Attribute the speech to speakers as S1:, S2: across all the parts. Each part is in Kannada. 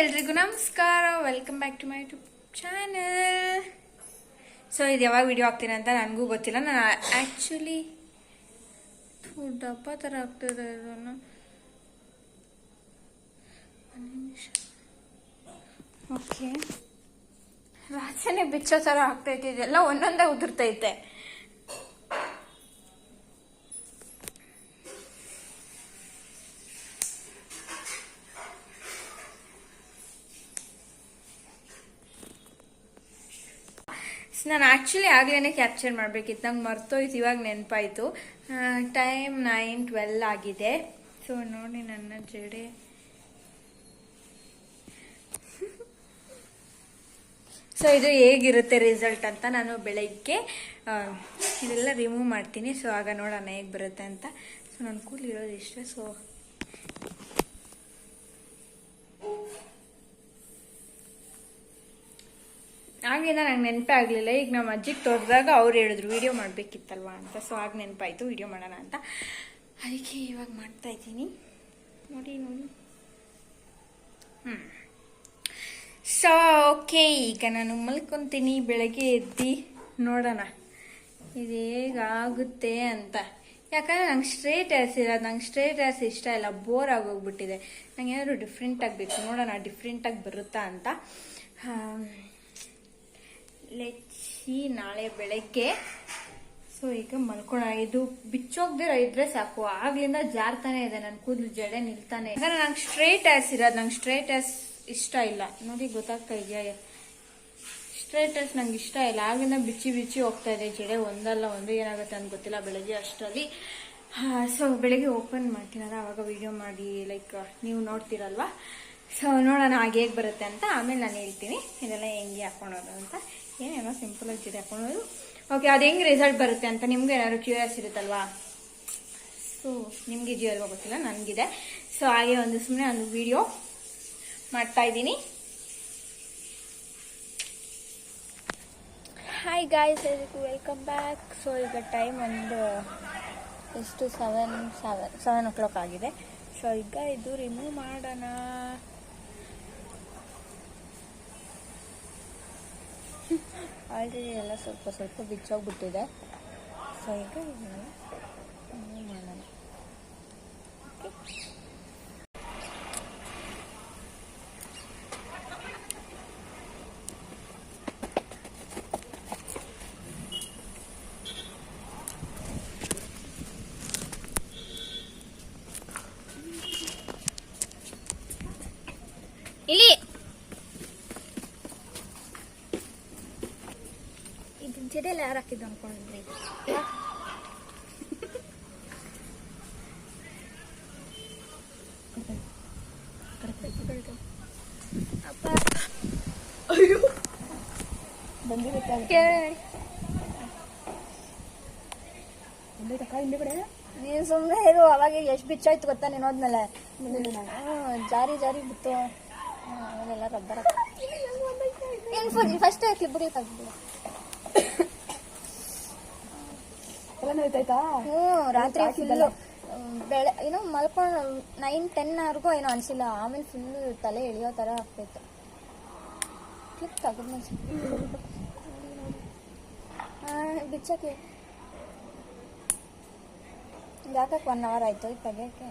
S1: ಎಲ್ರಿಗೂ ನಮಸ್ಕಾರ. Welcome back to my YouTube channel so ಇದು ಯಾವಾಗ ವಿಡಿಯೋ ಆಗ್ತೀನಿ ಅಂತ ನನಗೂ ಗೊತ್ತಿಲ್ಲ. ನಾನು ಆ್ಯಕ್ಚುಲಿ ಡಬ್ಬ ಥರ ಆಗ್ತದೆ ಇದನ್ನು. ಓಕೆ ರಾಜನೇ ಬಿಚ್ಚೋ ಥರ ಆಗ್ತೈತೆ ಇದೆಲ್ಲ ಒಂದೊಂದೇ ಉದುರ್ತೈತೆ. ನಾನು ಆ್ಯಕ್ಚುಲಿ ಆಗಲೇ ಕ್ಯಾಪ್ಚರ್ ಮಾಡಬೇಕಿತ್ತು. ನಂಗೆ ಮರ್ತೋಯ್ತು, ಇವಾಗ ನೆನಪಾಯಿತು. ಟೈಮ್ ನೈನ್ ಟ್ವೆಲ್ ಆಗಿದೆ. ಸೊ ನೋಡಿ ನನ್ನ ಜಡೆ. ಸೊ ಇದು ಹೇಗಿರುತ್ತೆ ರಿಸಲ್ಟ್ ಅಂತ ನಾನು ಬೆಳಗ್ಗೆ ಇದೆಲ್ಲ ರಿಮೂವ್ ಮಾಡ್ತೀನಿ. ಸೊ ಆಗ ನೋಡೋಣ ಹೇಗೆ ಬರುತ್ತೆ ಅಂತ. ಸೊ ನನ್ನ ಕೂಲಿರೋದು ಇಷ್ಟೇ. ಸೊ ಆಗಲಿಂದ ನಂಗೆ ನೆನಪೇ ಆಗಲಿಲ್ಲ. ಈಗ ನಮ್ಮ ಅಜ್ಜಿಗೆ ತೋರಿದಾಗ ಅವ್ರು ಹೇಳಿದ್ರು, ವಿಡಿಯೋ ಮಾಡಬೇಕಿತ್ತಲ್ವಾ ಅಂತ. ಸೊ ಆಗ ನೆನಪಾಯಿತು, ವೀಡಿಯೋ ಮಾಡೋಣ ಅಂತ. ಅದಕ್ಕೆ ಇವಾಗ ಮಾಡ್ತಾ ಇದ್ದೀನಿ. ನೋಡಿ ನೋಡಿ. ಹ್ಞೂ ಸೊ ಓಕೆ ಈಗ ನಾನು ಮಲ್ಕೊತೀನಿ. ಬೆಳಗ್ಗೆ ಎದ್ದು ನೋಡೋಣ. ಇದು ಹೇಗಾಗುತ್ತೆ ಅಂತ. ಯಾಕಂದ್ರೆ ನಂಗೆ ಸ್ಟ್ರೇಟ್ ಹೇರ್ಸ್ ಇರೋದು. ನಂಗೆ ಸ್ಟ್ರೇಟ್ ಹೇರ್ಸ್ ಇಷ್ಟ ಇಲ್ಲ. ಬೋರ್ ಆಗೋಗ್ಬಿಟ್ಟಿದೆ. ನಂಗೆ ಏನಾದರೂ ಡಿಫ್ರೆಂಟಾಗಿ ಬೇಕು. ನೋಡೋಣ ಡಿಫ್ರೆಂಟಾಗಿ ಬರುತ್ತಾ ಅಂತ. ಲೆಚ್ಚಿ ನಾಳೆ ಬೆಳಗ್ಗೆ. ಸೊ ಈಗ ಮಲ್ಕೊಳ, ಇದು ಬಿಚ್ಚೋಗ್ದಿರ ಇದ್ರೆ ಸಾಕು. ಆಗ್ಲಿಂದ ಜಾರ್ತಾನೆ ಇದೆ ನನ್ನ ಕೂದಲು ಜಡೆ ನಿಲ್ತಾನೆ. ಯಾಕಂದ್ರೆ ನಂಗೆ ಸ್ಟ್ರೇಟ್ ಆಸ್ ಇರೋದು, ನಂಗೆ ಸ್ಟ್ರೇಟ್ ಆಸ್ ಇಷ್ಟ ಇಲ್ಲ. ನೋಡಿ, ಗೊತ್ತಾಗ್ತಾ ಇದೆಯಾ? ಸ್ಟ್ರೇಟ್ ಆ್ಯಸ್ ನಂಗೆ ಇಷ್ಟ ಇಲ್ಲ. ಆಗ್ಲಿಂದ ಬಿಚ್ಚಿ ಬಿಚ್ಚಿ ಹೋಗ್ತಾ ಇದೆ. ಜಡೆ ಒಂದಲ್ಲ ಒಂದು, ಏನಾಗುತ್ತೆ ಅಂತ ಗೊತ್ತಿಲ್ಲ. ಬೆಳಗ್ಗೆ ಅಷ್ಟರಲ್ಲಿ. ಸೊ ಬೆಳಗ್ಗೆ ಓಪನ್ ಮಾಡ್ತೀನಲ್ಲ, ಅವಾಗ ವಿಡಿಯೋ ಮಾಡಿ ಲೈಕ್ ನೀವು ನೋಡ್ತೀರಲ್ವಾ? ಸೊ ನೋಡೋಣ ಹಾಗೆ ಹೇಗೆ ಬರುತ್ತೆ ಅಂತ. ಆಮೇಲೆ ನಾನು ಹೇಳ್ತೀನಿ. ಇದೆಲ್ಲ ಹೆಂಗೆ ಹಾಕೊಳೋದು ಅಂತ. ಏನೇನೋ ಸಿಂಪಲ್ ಆಗಿ ಜಡೆ ಹಾಕೊಳೋದು ಓಕೆ ಅದು ಹೆಂಗೆ ರಿಸಲ್ಟ್ ಬರುತ್ತೆ ಅಂತ ನಿಮ್ಗೆ ಏನಾದ್ರು ಕ್ಯೂರಿಯಸ್ ಇರುತ್ತಲ್ವಾ? ಸೊ ನಿಮಗೆ ಇದೆಯೋ ಅಲ್ವಾ ಗೊತ್ತಿಲ್ಲ, ನನಗಿದೆ. ಸೊ ಹಾಗೆ ಒಂದು ಸುಮ್ಮನೆ ಒಂದು ವಿಡಿಯೋ ಮಾಡ್ತಾ ಇದ್ದೀನಿ. ಹಾಯ್ ಗಾಯ್ಸ್ ಎಲ್ರಿಗೂ ವೆಲ್ಕಮ್ ಬ್ಯಾಕ್ ಸೊ ಈಗ ಟೈಮ್ ಒಂದು ಎಷ್ಟು? Seven seven seven o'clock ಆಗಿದೆ. ಸೊ ಈಗ ಇದು ರಿಮೂವ್ ಮಾಡೋಣ. ಆಲ್ರೆಡಿ ಎಲ್ಲ ಸ್ವಲ್ಪ ಸ್ವಲ್ಪ ಬಿಚ್ಚೋಗ್ಬಿಟ್ಟಿದೆ. ಸೊ ಈಗ ಮಾಡೋಣ. ಇಲ್ಲಿ ಹಾಕಿದ್ದು ಅನ್ಕೊಂಡಿದ್ರಿ ಅಪ್ಪ ಕೇಳಿ ನೀನು ಸುಮ್ಮನೆ ಇರು ಅವಾಗ ಎಷ್ಟು ಬಿಚ್ಚಾಯ್ತು ಗೊತ್ತಾ ನೀನು ಹೋದ್ಮೇಲೆ ಹ್ಮ್, ಜಾರಿ ಜಾರಿ ಬಿತ್ತು ಹ್ಮ್, ಆಮೇಲೆಲ್ಲ ರಬ್ಬರ್ ಏನು ಫುಲ್ ಫಸ್ಟ್ ಹ್ಞೂ ರಾತ್ರಿ ಫುಲ್ ಬೆಳೆ ಏನೋ ಮಲ್ಕೊಂಡು ನೈನ್ ಟೆನ್ವರೆಗೂ ಏನೋ ಅನ್ಸಿಲ್ಲ. ಆಮೇಲೆ ಫುಲ್ ತಲೆ ಎಳಿಯೋ ಥರ ಆಗ್ತೈತೆ ಕ್ಲಿಪ್ ತೆಗೆದ್ಮೇಲೆ ಬಿಚ್ಚಕ್ಕೆ ಯಾಕಕ್ಕೆ ಒನ್ ಅವರ್ ಆಯ್ತು ಇದು ತೆಗಿಯೋಕ್ಕೆ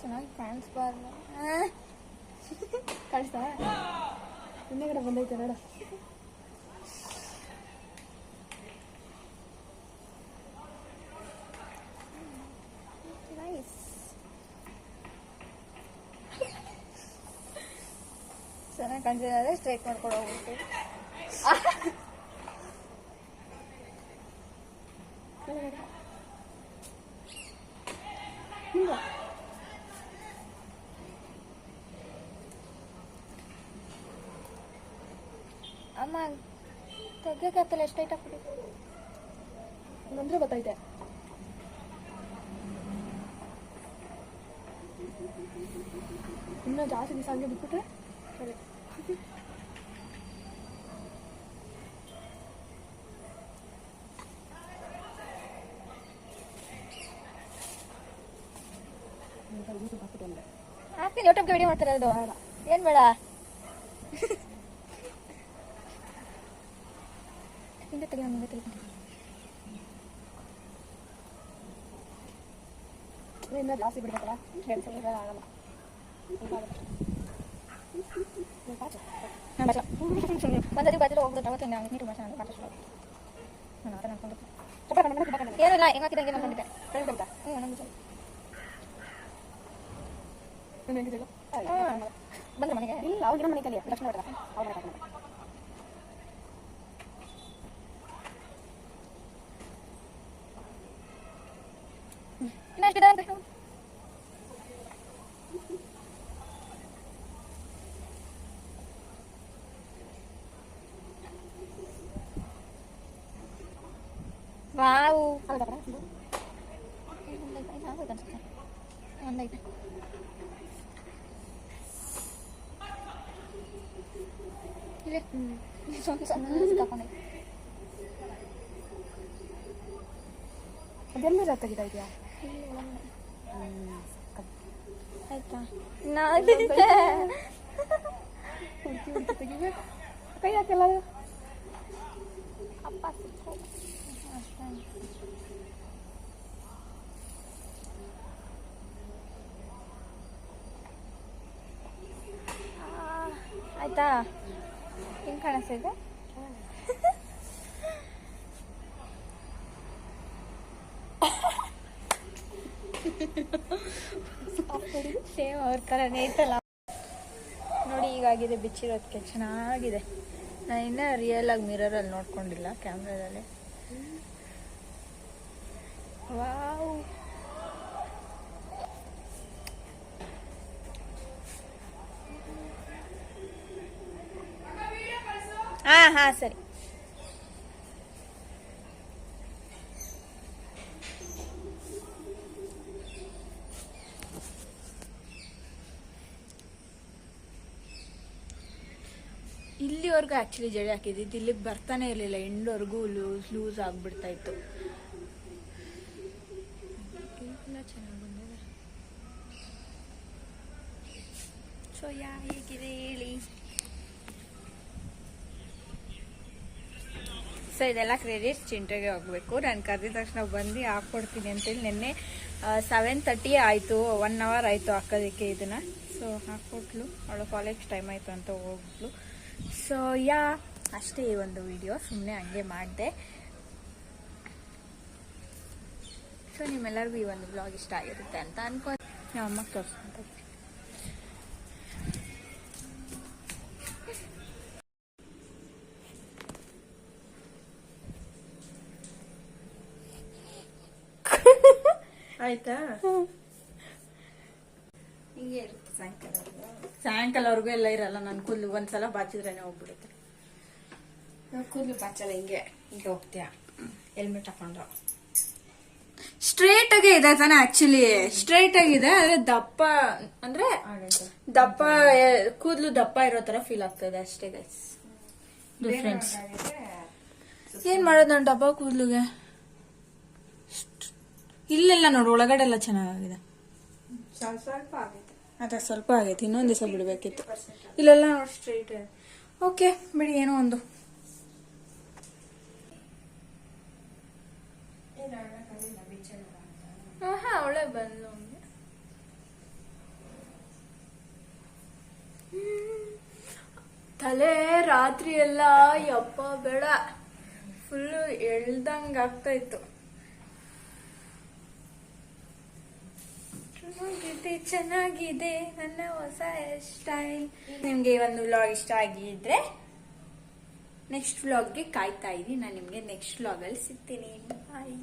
S1: ಚೆನ್ನಾಗಿ ಕಾಣಿಸ್ಬಾರ್ದು.
S2: ಕಾಣಿಸ್ತಾ? ಹಿಂದೆಗಡೆ ಬಂದೈತೆ ನೋಡ
S1: ಚೆನ್ನಾಗಿ ಆದರೆ ಸ್ಟ್ರೈಟ್ ಮಾಡ್ಕೊಂಡು ಹೋಗ್ಬಿಟ್ಟು
S2: ಹಿಂಗ?
S1: ಅಮ್ಮ ತೆಗಿಯೋಕ್ಕಾಗ್ತಲ್ಲ ಎಷ್ಟು ಟೈಟ್ ಹಾಕ್ಬಿಟ್ಟು
S2: ಬಂದ್ರೆ ಗೊತ್ತೈತೆ ಇನ್ನೂ ಜಾಸ್ತಿ ದಿವಸ ಹಂಗೆ ಬಿಟ್ಬಿಟ್ರೆ ಸರಿ.
S1: ಹಾಕ್ತೀನಿ ಯೂಟ್ಯೂಬ್ಗೆ ವಿಡಿಯೋ ಮಾಡ್ತಾರೆ ಅದು? ಏನ್ ಬೇಡ? ಹಿಂದೆ ತೆಗಿ
S2: ಇನ್ನ ಜಾಸ್ತಿ ಬಿಡ್ಬೇಕಲ್ಲ? ಹೇಳಿ ಆಗಲ್ಲ ಸ್ವಲ್ಪ ಆಗುತ್ತೆ. ನೀನ್ ಪಾಚ.
S1: ಒಂದ್ಸತಿ ಬಾಜು ಹೋಗ್ಬಿಟ್ಟು ಅವತ್ತು ನಾವು ನೀರು ಮಾಡ್ಸೋಣ ಪಾಠ ನಾನು ಆತ ಅನ್ಕೊಂಡಿದ್ದೆ
S2: ಸ್ವಲ್ಪ ಕಣ್ಣು ಮೇಲೆ ಕಣ್ಣು
S1: ಏನಿಲ್ಲ ಹೆಂಗ್ ಹಾಕಿದಂಗೆ ಅನ್ಕೊಂಡಿದ್ದೆ
S2: ಕೈ ಬಿಡ್ತಾ
S1: ಹ್ಞೂ ನಮ್ಗೆ ಸರಿ.
S2: ನೀನು ಹೆಂಗಿದ್ದಿಲ್ಲ
S1: ಬಂದ್ರೆ ಮನೆಗೆ
S2: ಇಲ್ಲ ಅವ್ರ ಮನೆ ಕಲಿಯ ಲಕ್ಷ್ಮಣ ಅವ್ರ
S1: Wow,
S2: kalau udah keras
S1: dulu. Lihat, suami sana kapan itu? Kemudian berapa kita
S2: dia? Nah, itu Kayak
S1: apa sih? ಆಯ್ತಾ. ಹೆಂಗ್ ಕಾಣಿಸ್ತಿದೆ ಸೇಮ್ ಅವ್ರ ಥರನೇ ಐತಲ್ಲ ನೋಡಿ, ಈಗಾಗಿದೆ ಬಿಚ್ಚಿರೋದಕ್ಕೆ ಚೆನ್ನಾಗಿದೆ. ನಾನು ಇನ್ನೂ ರಿಯಲ್ ಆಗಿ ಮಿರರಲ್ಲಿ ನೋಡ್ಕೊಂಡಿಲ್ಲ ಕ್ಯಾಮ್ರಾದಲ್ಲಿ ವಾವ್ ಹಾ ಹಾ ಸರಿ ಇಲ್ಲಿವರೆಗೂ ಆಕ್ಚುಲಿ ಜಡೆ ಹಾಕಿದ್ದಿದ್ದು ಇಲ್ಲಿಗೆ ಬರ್ತಾನೆ ಇರಲಿಲ್ಲ. ಎಂಡ್ವರೆಗೂ ಲೂಸ್ ಲೂಸ್ ಆಗ್ಬಿಡ್ತಾ ಇತ್ತು. ಎಲ್ಲ ಚೆನ್ನಾಗಿ ಬಂದಿದೆ ಸೊ ಯಾ ಹೇಗಿದೆ ಹೇಳಿ ಸೊ ಇದೆಲ್ಲ ಕ್ರೆಡಿಟ್ ಚಿಂಟೆಗೆ ಹೋಗ್ಬೇಕು. ನಾನು ಕರೆದಿದ ತಕ್ಷಣ ಬಂದು ಹಾಕ್ಕೊಡ್ತೀನಿ ಅಂತೇಳಿ ನಿನ್ನೆ ಸೆವೆನ್ ತರ್ಟಿ ಆಯಿತು ಒನ್ ಅವರ್ ಆಯಿತು ಹಾಕೋದಕ್ಕೆ ಇದನ್ನ. ಸೊ ಹಾಕ್ಕೊಟ್ಲು. ಅವಳು ಕಾಲೇಜ್ ಟೈಮ್ ಆಯಿತು ಅಂತ ಹೋಗ್ಬಿಟ್ಲು. ಸೊ ಯಾ, ಅಷ್ಟೇ ಈ ಒಂದು ವಿಡಿಯೋ ಸುಮ್ಮನೆ ಹಂಗೆ ಮಾಡಿದೆ. ಸೊ ನಿಮ್ಮೆಲ್ಲರಿಗೂ ಈ ಒಂದು ಬ್ಲಾಗ್ ಇಷ್ಟ ಆಗಿರುತ್ತೆ ಅಂತ ಅನ್ಕೊಂಡು ನಮ್ಮ ಅಮ್ಮ ತೋರಿಸ್ಕೊಂತ
S2: ಆಯ್ತಾ?
S1: ಹಿಂಗೆ ಇರುತ್ತೆ ಸಾಯಂಕಾಲ ಸಾಯಂಕಾಲವರೆಗೂ ಎಲ್ಲ ಇರಲ್ಲ ನನ್ ಕೂದಲು ಒಂದ್ಸಲ ಬಾಚಿದ್ರೇನೆ ಹೋಗ್ಬಿಡುತ್ತೆ.
S2: ಕೂದಲು ಬಾಚಲ್ಲ ಹಿಂಗೆ ಹಿಂಗೆ ಹೋಗ್ತೀಯಾ? ಹೆಲ್ಮೆಟ್ ಹಾಕೊಂಡು.
S1: ಸ್ಟ್ರೇಟ್ ಆಗೇ ಇದೆ ತಾನೆ ಆಕ್ಚುಲಿ ಸ್ಟ್ರೇಟ್ ಆಗಿದೆ ಆದ್ರೆ ದಪ್ಪ ಅಂದ್ರೆ ದಪ್ಪ ಕೂದಲು ದಪ್ಪ ಇರೋ ತರ ಫೀಲ್ ಆಗ್ತದೆ ಅಷ್ಟೇ ಗೈಸ್ ಡಿಫ್ರೆನ್ಸ್ ಏನ್ ಮಾಡೋದು ನಾನು ಡಬ್ಬ ಕೂದಲುಗೆ? ಇಲ್ಲೆಲ್ಲ ನೋಡು ಒಳಗಡೆ ಎಲ್ಲ ಚೆನ್ನಾಗಿದೆ
S2: ಸ್ವಲ್ಪ ಸ್ವಲ್ಪ ಆಗೈತೆ
S1: ಅದೇ ಸ್ವಲ್ಪ ಆಗೈತೆ ಇನ್ನೊಂದು ದಿವಸ ಬಿಡಬೇಕಿತ್ತು. ಇಲ್ಲೆಲ್ಲ ನೋಡಿ. ಸ್ಟ್ರೈಟ್ ಓಕೆ ಬಿಡಿ ಏನೋ ಒಂದು ಹಾ ಅವಳೆ ಬಂದು ತಲೆ ರಾತ್ರಿ ಎಲ್ಲ, ಯಪ್ಪ ಬೇಡ. ಫುಲ್ಲು ಎಳ್ದಂಗೆ ಆಗ್ತಾ ಇತ್ತು. ಚೆನ್ನಾಗಿದೆ ನನ್ನ ಹೊಸ ಸ್ಟೈಲ್ ನಿಮ್ಗೆ ಒಂದು ವ್ಲಾಗ್ ಇಷ್ಟ ಆಗಿದ್ರೆ ನೆಕ್ಸ್ಟ್ ವ್ಲಾಗ್ಗೆ ಕಾಯ್ತಾ ಇದ್ದೀನಿ ನಾನು ನಿಮ್ಗೆ ನೆಕ್ಸ್ಟ್ ವ್ಲಾಗಲ್ಲಿ ಸಿಗ್ತೀನಿ. ಬಾಯ್